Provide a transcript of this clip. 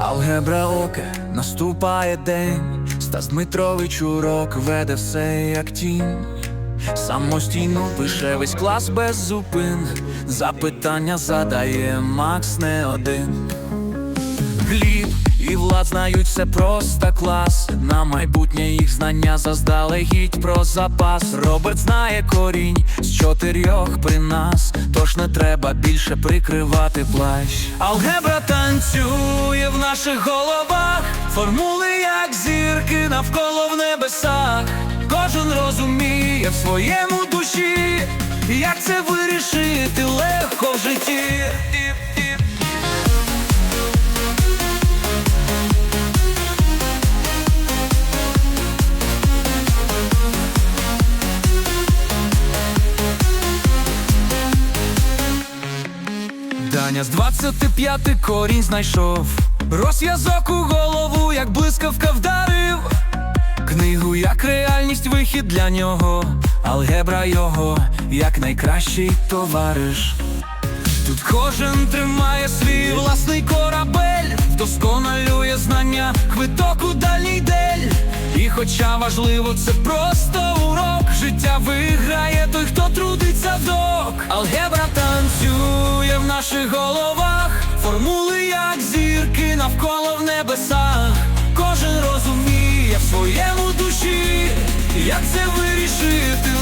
Алгебра оке, наступає день, Стас Дмитрович урок веде все як тінь. Самостійно пише весь клас без зупин. Запитання задає Макс не один. Гліб і Влад знають все просто клас. На майбутнє їх знання заздалегідь про запас. Роберт знає корінь з чотирьох при нас. Тож не треба більше прикривати плащ. Алгебра танцює наших головах. Формули як зірки навколо в небесах. Кожен розуміє в своєму душі, як це вирішити легко в житті. Даня з 25 корінь знайшов, розв'язок у голову, як блискавка вдарив. Книгу як реальність, вихід для нього, алгебра його, як найкращий товариш. Тут кожен тримає свій власний корабель, вдосконалює знання, квиток у дальній дель. І хоча важливо, це просто урок, життя виграє той, хто трудиться док. Алгебра танцює в наших головах, зірки навколо в небесах. Кожен розуміє в своєму душі, як це вирішити.